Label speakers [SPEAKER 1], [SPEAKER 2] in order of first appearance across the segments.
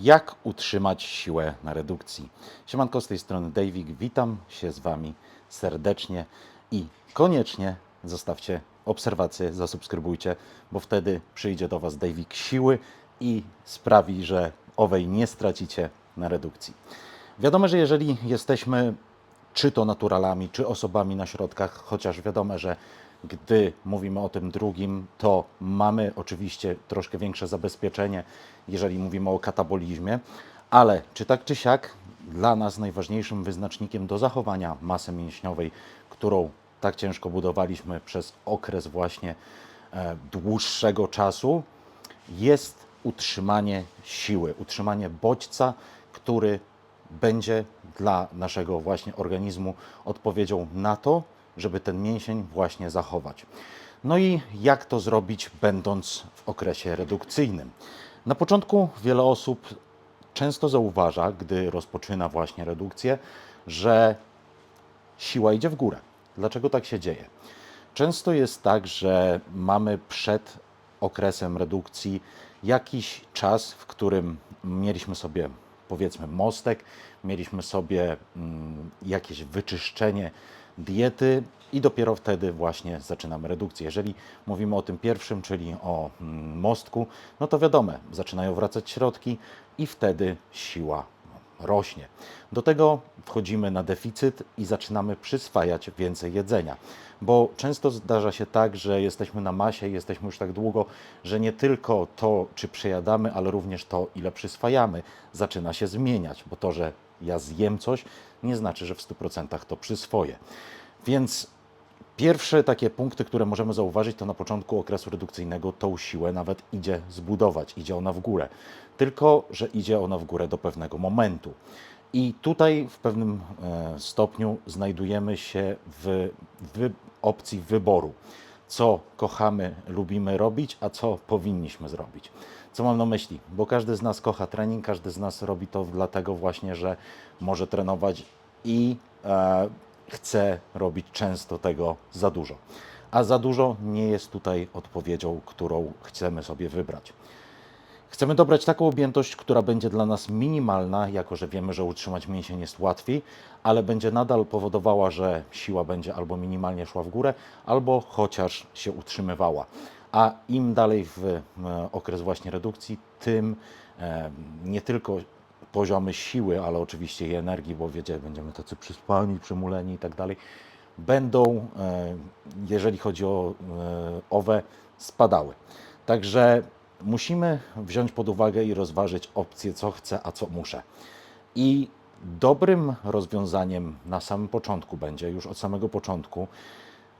[SPEAKER 1] Jak utrzymać siłę na redukcji? Siemanko, z tej strony Dejwik, witam się z Wami serdecznie i koniecznie zostawcie obserwację, zasubskrybujcie, bo wtedy przyjdzie do Was Dejwik siły i sprawi, że owej nie stracicie na redukcji. Wiadomo, że jeżeli jesteśmy czy to naturalami, czy osobami na środkach, chociaż wiadomo, że gdy mówimy o tym drugim, to mamy oczywiście troszkę większe zabezpieczenie, jeżeli mówimy o katabolizmie, ale czy tak czy siak, dla nas najważniejszym wyznacznikiem do zachowania masy mięśniowej, którą tak ciężko budowaliśmy przez okres właśnie e, dłuższego czasu, jest utrzymanie siły, utrzymanie bodźca, który będzie dla naszego właśnie organizmu odpowiedzią na to, żeby ten mięsień właśnie zachować. No i jak to zrobić, będąc w okresie redukcyjnym? Na początku wiele osób często zauważa, gdy rozpoczyna właśnie redukcję, że siła idzie w górę. Dlaczego tak się dzieje? Często jest tak, że mamy przed okresem redukcji jakiś czas, w którym mieliśmy sobie powiedzmy mostek, mieliśmy sobie mm, jakieś wyczyszczenie diety i dopiero wtedy właśnie zaczynamy redukcję. Jeżeli mówimy o tym pierwszym, czyli o mm, mostku, no to wiadomo, zaczynają wracać środki i wtedy siła rośnie. Do tego wchodzimy na deficyt i zaczynamy przyswajać więcej jedzenia. Bo często zdarza się tak, że jesteśmy na masie, jesteśmy już tak długo, że nie tylko to, czy przejadamy, ale również to, ile przyswajamy, zaczyna się zmieniać. Bo to, że ja zjem coś, nie znaczy, że w 100% to przyswoję. Więc Pierwsze takie punkty, które możemy zauważyć, to na początku okresu redukcyjnego tą siłę nawet idzie zbudować, idzie ona w górę. Tylko, że idzie ona w górę do pewnego momentu. I tutaj w pewnym e, stopniu znajdujemy się w, w opcji wyboru, co kochamy, lubimy robić, a co powinniśmy zrobić. Co mam na myśli? Bo każdy z nas kocha trening, każdy z nas robi to dlatego właśnie, że może trenować i e, chce robić często tego za dużo. A za dużo nie jest tutaj odpowiedzią, którą chcemy sobie wybrać. Chcemy dobrać taką objętość, która będzie dla nas minimalna, jako że wiemy, że utrzymać mięsień jest łatwiej, ale będzie nadal powodowała, że siła będzie albo minimalnie szła w górę, albo chociaż się utrzymywała. A im dalej w e, okres właśnie redukcji, tym e, nie tylko poziomy siły, ale oczywiście i energii, bo wiecie, będziemy tacy przyspani, przymuleni i tak dalej, będą, e, jeżeli chodzi o e, owe, spadały. Także musimy wziąć pod uwagę i rozważyć opcję, co chcę, a co muszę. I dobrym rozwiązaniem na samym początku będzie, już od samego początku,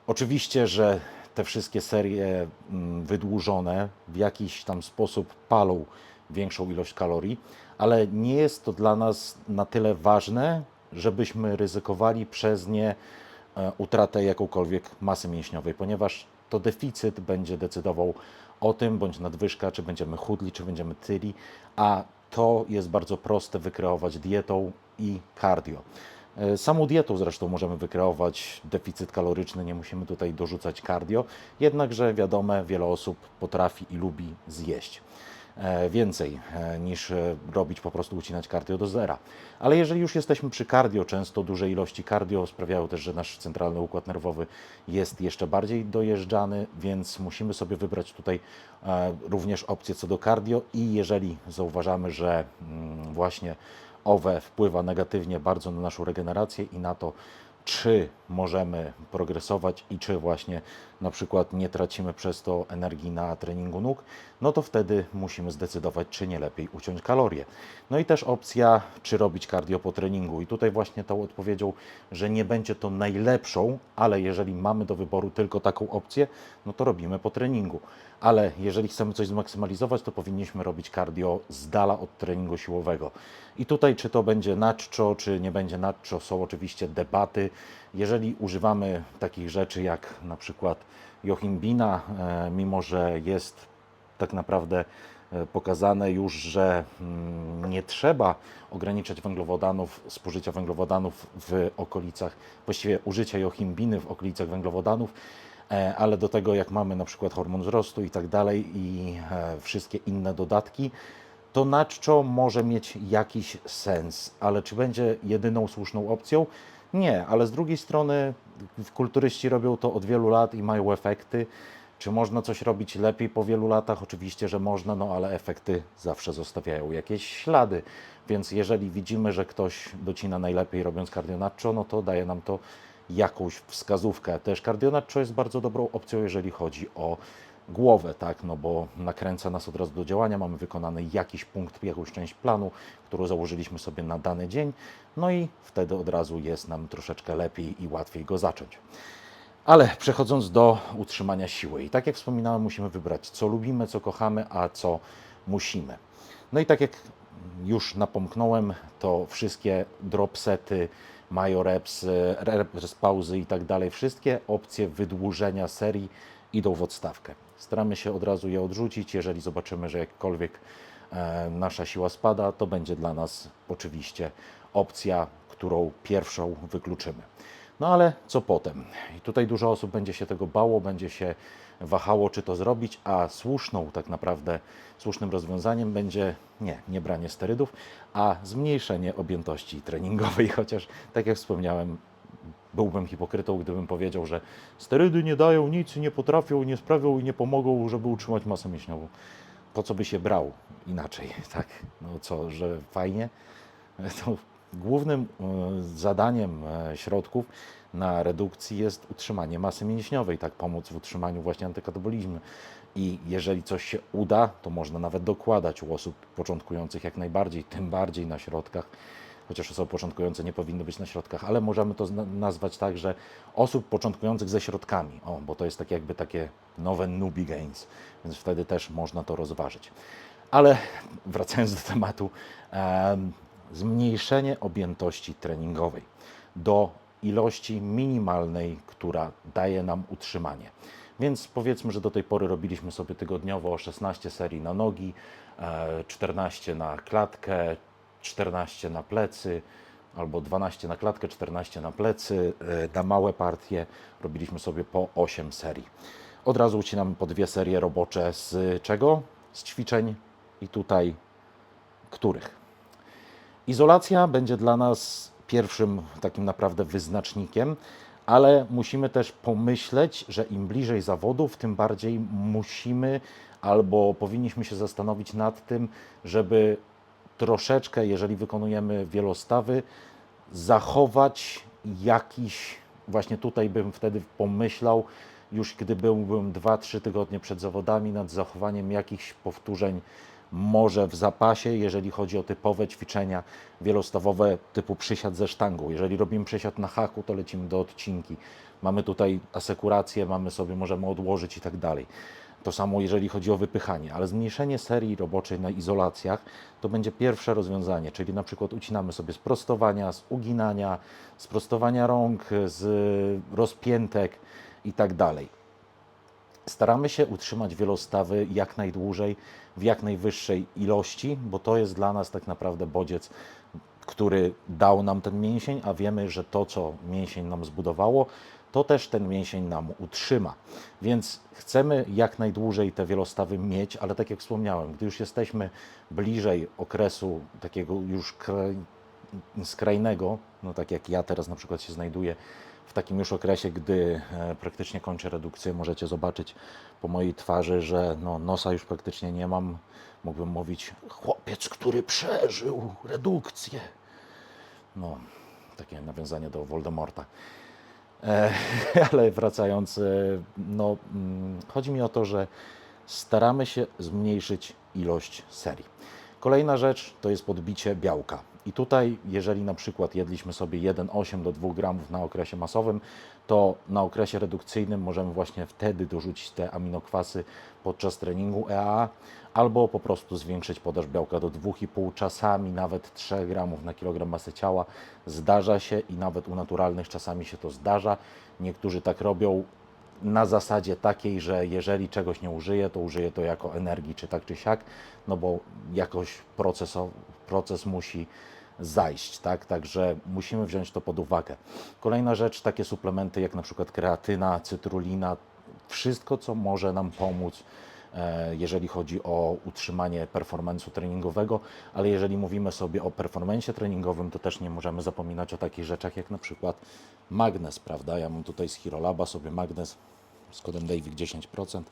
[SPEAKER 1] oczywiście, że te wszystkie serie mm, wydłużone w jakiś tam sposób palą większą ilość kalorii, ale nie jest to dla nas na tyle ważne, żebyśmy ryzykowali przez nie e, utratę jakąkolwiek masy mięśniowej, ponieważ to deficyt będzie decydował o tym, bądź nadwyżka, czy będziemy chudli, czy będziemy tyli, a to jest bardzo proste wykreować dietą i cardio. E, Samą dietą zresztą możemy wykreować deficyt kaloryczny, nie musimy tutaj dorzucać cardio, jednakże wiadomo, wiele osób potrafi i lubi zjeść więcej e, niż e, robić po prostu ucinać cardio do zera. Ale jeżeli już jesteśmy przy cardio, często duże ilości cardio sprawiają też, że nasz centralny układ nerwowy jest jeszcze bardziej dojeżdżany, więc musimy sobie wybrać tutaj e, również opcję co do cardio i jeżeli zauważamy, że mm, właśnie owe wpływa negatywnie bardzo na naszą regenerację i na to, czy możemy progresować i czy właśnie na przykład nie tracimy przez to energii na treningu nóg, no to wtedy musimy zdecydować, czy nie lepiej uciąć kalorie. No i też opcja, czy robić cardio po treningu. I tutaj właśnie tą odpowiedzią, że nie będzie to najlepszą, ale jeżeli mamy do wyboru tylko taką opcję, no to robimy po treningu. Ale jeżeli chcemy coś zmaksymalizować, to powinniśmy robić cardio z dala od treningu siłowego. I tutaj, czy to będzie naczczo, czy nie będzie naczczo, są oczywiście debaty. Jeżeli używamy takich rzeczy jak na przykład Jochimbina, e, mimo że jest tak naprawdę e, pokazane już, że mm, nie trzeba ograniczać węglowodanów, spożycia węglowodanów w okolicach, właściwie użycia jochimbiny w okolicach węglowodanów, e, ale do tego jak mamy na przykład hormon wzrostu i tak dalej i wszystkie inne dodatki, to naczczo może mieć jakiś sens, ale czy będzie jedyną słuszną opcją? Nie, ale z drugiej strony kulturyści robią to od wielu lat i mają efekty. Czy można coś robić lepiej po wielu latach? Oczywiście, że można, no ale efekty zawsze zostawiają jakieś ślady. Więc jeżeli widzimy, że ktoś docina najlepiej robiąc cardionaccio, no to daje nam to jakąś wskazówkę. Też cardionaccio jest bardzo dobrą opcją, jeżeli chodzi o głowę, tak, no bo nakręca nas od razu do działania, mamy wykonany jakiś punkt, jakąś część planu, którą założyliśmy sobie na dany dzień, no i wtedy od razu jest nam troszeczkę lepiej i łatwiej go zacząć. Ale przechodząc do utrzymania siły, i tak jak wspominałem, musimy wybrać, co lubimy, co kochamy, a co musimy. No i tak jak już napomknąłem, to wszystkie dropsety, majoreps, reps, pauzy i tak dalej, wszystkie opcje wydłużenia serii idą w odstawkę. Staramy się od razu je odrzucić. Jeżeli zobaczymy, że jakkolwiek e, nasza siła spada, to będzie dla nas oczywiście opcja, którą pierwszą wykluczymy. No ale co potem? I tutaj dużo osób będzie się tego bało, będzie się wahało, czy to zrobić, a słuszną tak naprawdę, słusznym rozwiązaniem będzie nie, nie branie sterydów, a zmniejszenie objętości treningowej, chociaż tak jak wspomniałem, byłbym hipokrytą, gdybym powiedział, że sterydy nie dają nic, nie potrafią, nie sprawią i nie pomogą, żeby utrzymać masę mięśniową. Po co by się brał inaczej, tak? No co, że fajnie? To głównym e, zadaniem e, środków na redukcji jest utrzymanie masy mięśniowej, tak pomóc w utrzymaniu właśnie antykatabolizmu. I jeżeli coś się uda, to można nawet dokładać u osób początkujących jak najbardziej, tym bardziej na środkach chociaż osoby początkujące nie powinny być na środkach, ale możemy to nazwać tak, że osób początkujących ze środkami, o, bo to jest tak jakby takie nowe newbie gains, więc wtedy też można to rozważyć. Ale wracając do tematu, um, zmniejszenie objętości treningowej do ilości minimalnej, która daje nam utrzymanie. Więc powiedzmy, że do tej pory robiliśmy sobie tygodniowo 16 serii na nogi, 14 e, na klatkę, 14 na plecy, albo 12 na klatkę, 14 na plecy. E, na małe partie robiliśmy sobie po 8 serii. Od razu ucinamy po dwie serie robocze z czego? Z ćwiczeń i tutaj których? Izolacja będzie dla nas pierwszym takim naprawdę wyznacznikiem, ale musimy też pomyśleć, że im bliżej zawodów, tym bardziej musimy albo powinniśmy się zastanowić nad tym, żeby troszeczkę, jeżeli wykonujemy wielostawy, zachować jakiś, właśnie tutaj bym wtedy pomyślał, już gdy byłbym 2-3 tygodnie przed zawodami, nad zachowaniem jakichś powtórzeń może w zapasie, jeżeli chodzi o typowe ćwiczenia wielostawowe typu przysiad ze sztangą. Jeżeli robimy przysiad na haku, to lecimy do odcinki. Mamy tutaj asekurację, mamy sobie, możemy odłożyć i tak dalej. To samo jeżeli chodzi o wypychanie, ale zmniejszenie serii roboczej na izolacjach to będzie pierwsze rozwiązanie, czyli na przykład ucinamy sobie z prostowania, z uginania, z prostowania rąk, z rozpiętek i tak dalej. Staramy się utrzymać wielostawy jak najdłużej, w jak najwyższej ilości, bo to jest dla nas tak naprawdę bodziec, który dał nam ten mięsień, a wiemy, że to, co mięsień nam zbudowało, to też ten mięsień nam utrzyma. Więc chcemy jak najdłużej te wielostawy mieć, ale tak jak wspomniałem, gdy już jesteśmy bliżej okresu takiego już skrajnego, no tak jak ja teraz na przykład się znajduję w takim już okresie, gdy e, praktycznie kończę redukcję, możecie zobaczyć po mojej twarzy, że no, nosa już praktycznie nie mam. Mógłbym mówić, chłopiec, który przeżył redukcję. No, takie nawiązanie do Voldemorta. E, ale wracając, e, no, mm, chodzi mi o to, że staramy się zmniejszyć ilość serii. Kolejna rzecz to jest podbicie białka. I tutaj, jeżeli na przykład jedliśmy sobie 1,8 do 2 gramów na okresie masowym, to na okresie redukcyjnym możemy właśnie wtedy dorzucić te aminokwasy podczas treningu EAA, albo po prostu zwiększyć podaż białka do 2,5, czasami nawet 3 gramów na kilogram masy ciała. Zdarza się i nawet u naturalnych czasami się to zdarza. Niektórzy tak robią na zasadzie takiej, że jeżeli czegoś nie użyję, to użyję to jako energii, czy tak, czy siak, no bo jakoś proces, proces musi zajść, tak? Także musimy wziąć to pod uwagę. Kolejna rzecz, takie suplementy jak na przykład kreatyna, cytrulina, wszystko, co może nam pomóc jeżeli chodzi o utrzymanie performance'u treningowego, ale jeżeli mówimy sobie o performance treningowym, to też nie możemy zapominać o takich rzeczach jak na przykład magnes, prawda? Ja mam tutaj z Hirolaba sobie magnes z kodem DAVIC 10%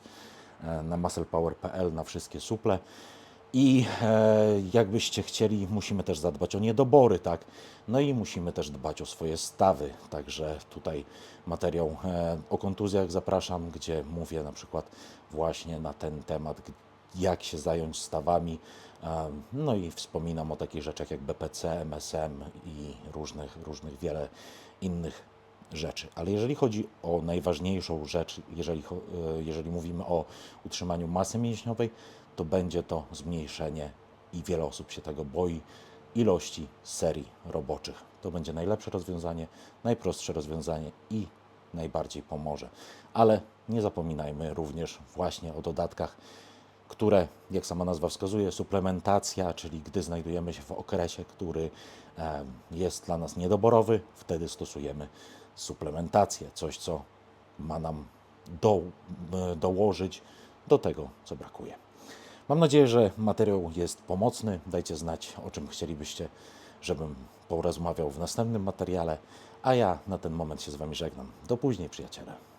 [SPEAKER 1] e, na musclepower.pl na wszystkie suple. I e, jakbyście chcieli, musimy też zadbać o niedobory, tak? No i musimy też dbać o swoje stawy. Także tutaj materiał e, o kontuzjach zapraszam, gdzie mówię na przykład właśnie na ten temat, jak się zająć stawami. E, no i wspominam o takich rzeczach jak BPC, MSM i różnych, różnych wiele innych rzeczy. Ale jeżeli chodzi o najważniejszą rzecz, jeżeli, e, jeżeli mówimy o utrzymaniu masy mięśniowej, to będzie to zmniejszenie i wiele osób się tego boi ilości serii roboczych. To będzie najlepsze rozwiązanie, najprostsze rozwiązanie i najbardziej pomoże. Ale nie zapominajmy również właśnie o dodatkach, które, jak sama nazwa wskazuje, suplementacja, czyli gdy znajdujemy się w okresie, który jest dla nas niedoborowy, wtedy stosujemy suplementację, coś co ma nam do, e, dołożyć do tego, co brakuje. Mam nadzieję, że materiał jest pomocny. Dajcie znać, o czym chcielibyście, żebym porozmawiał w następnym materiale. A ja na ten moment się z Wami żegnam. Do później, przyjaciele.